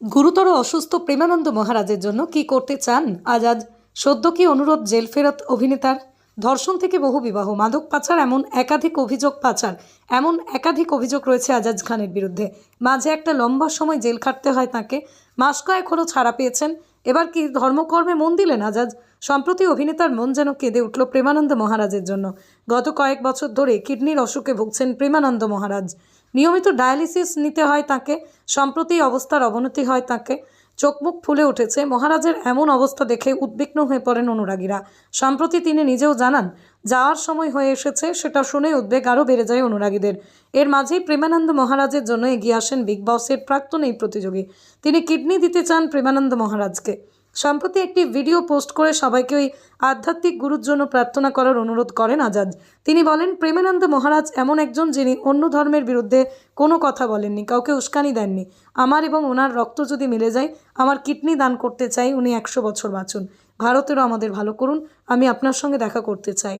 গুরুতর অসুস্থ প্রেমানন্দ মহারাজের জন্য কি করতে চান? আজাদ সদ্য কি অনুরোধ জেল ফেরত অভিনেতার? ধর্ষণ থেকে বহু বিবাহ, মাদক পাচার এমন একাধিক অভিযোগ পাচার, এমন একাধিক অভিযোগ রয়েছে আজাজ খানের বিরুদ্ধে। মাঝে একটা লম্বা সময় জেল খাটতে হয় তাকে। মাস কয়েক হলো ছাড়া পেয়েছেন। এবার কি ধর্মকর্মে মন দিলেন আজাজ সম্প্রতি অভিনেতার মন যেন কেঁদে উঠল প্রেমানন্দ মহারাজের জন্য। গত কয়েক বছর ধরে কিডনির অসুখে ভুগছেন প্রেমানন্দ মহারাজ। নিয়মিত ডায়ালিসিস নিতে হয় তাকে, সম্প্রতি অবস্থার অবনতি হয় তাকে। চোখমুখ ফুলে উঠেছে মহারাজের এমন অবস্থা দেখে উদ্বিগ্ন হয়ে পড়েন অনুরাগীরা। সম্প্রতি তিনি নিজেও জানান যাওয়ার সময় হয়ে এসেছে, সেটা শুনে উদ্বেগ আরও বেড়ে যায় অনুরাগীদের। এর মাঝেই প্রেমানন্দ মহারাজের জন্য এগিয়ে আসেন বিগ বসের প্রাক্তন এই প্রতিযোগী। তিনি কিডনি দিতে চান প্রেমানন্দ মহারাজকে। সম্প্রতি একটি ভিডিও পোস্ট করে সবাইকে ওই আধ্যাত্মিক গুরুর জন্য প্রার্থনা করার অনুরোধ করেন আজাদ। তিনি বলেন, প্রেমানন্দ মহারাজ এমন একজন যিনি অন্য ধর্মের বিরুদ্ধে কোনো কথা বলেননি, কাউকে উস্কানি দেননি। আমার এবং ওনার রক্ত যদি মিলে যায়, আমার কিডনি দান করতে চাই, উনি একশো বছর বাঁচুন। ভারতেরও আমাদের ভালো করুন, আমি আপনার সঙ্গে দেখা করতে চাই।